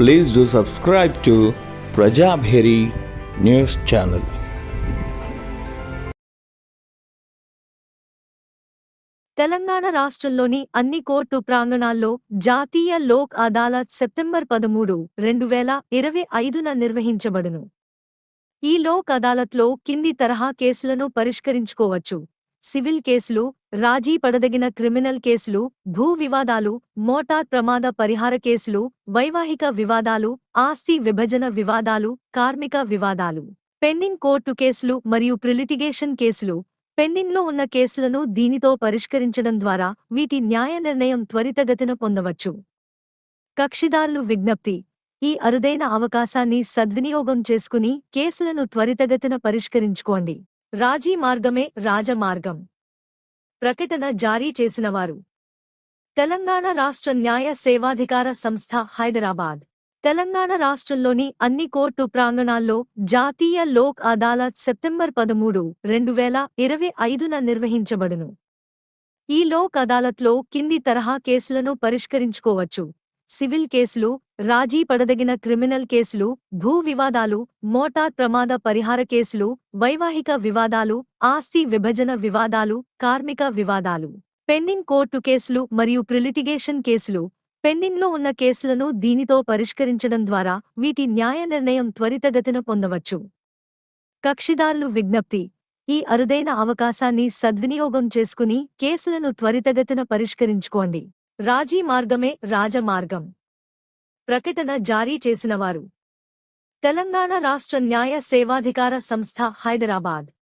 Please do subscribe to Prajabheri news channel. Telangana రాష్ట్రంలోని అన్ని court ప్రాంగణాల్లో జాతీయ లోక్ అదాలత్ సెప్టెంబర్ పదమూడు రెండు వేల ఇరవై ఐదున నిర్వహించబడును. ఈ లోక్ అదాలత్లో కింది తరహా కేసులను పరిష్కరించుకోవచ్చు. సివిల్ కేసులు రాజీ పడదగిన క్రిమినల్ కేసులు భూ వివాదాలు మోటార్ ప్రమాద పరిహార కేసులు వైవాహిక వివాదాలు ఆస్తి విభజన వివాదాలు కార్మిక వివాదాలు. పెండింగ్ కోర్టు కేసులు మరియు ప్రిలిటిగేషన్ కేసులు. పెండింగ్లో ఉన్న కేసులను దీనితో పరిష్కరించడం ద్వారా వీటి న్యాయ నిర్ణయం త్వరితగతిన పొందవచ్చు. కక్షిదారులు విజ్ఞప్తి. ఈ అరుదైన అవకాశాన్ని సద్వినియోగం చేసుకుని కేసులను త్వరితగతిన పరిష్కరించుకోండి. రాజీ మార్గమే రాజమార్గం. ప్రకటన జారీ చేసినవారు. తెలంగాణ రాష్ట్ర న్యాయ సేవాధికార సంస్థ హైదరాబాద్. తెలంగాణ రాష్ట్రంలోని అన్ని కోర్టు ప్రాంగణాల్లో జాతీయ లోక్ అదాలత్ సెప్టెంబర్ పదమూడు రెండు వేల ఇరవై ఐదున నిర్వహించబడును. ఈ లోక్ అదాలత్లో కింది తరహా కేసులను పరిష్కరించుకోవచ్చు. సివిల్ కేసులు రాజీ పడదగిన క్రిమినల్ కేసులు భూ వివాదాలు మోటార్ ప్రమాద పరిహార కేసులు వైవాహిక వివాదాలు ఆస్తి విభజన వివాదాలు కార్మిక వివాదాలు. పెండింగ్ కోర్టు కేసులు మరియు ప్రిలిటిగేషన్ కేసులు. పెండింగ్లో ఉన్న కేసులను దీనితో పరిష్కరించడం ద్వారా వీటి న్యాయ నిర్ణయం త్వరితగతిన పొందవచ్చు. కక్షిదారులు విజ్ఞప్తి. ఈ అరుదైన అవకాశాన్ని సద్వినియోగం చేసుకుని కేసులను త్వరితగతిన పరిష్కరించుకోండి. రాజీ మార్గమే రాజమార్గం. ప్రకటన జారీ చేసినవారు. తెలంగాణ రాష్ట్ర న్యాయ సేవాధికార సంస్థ హైదరాబాద్.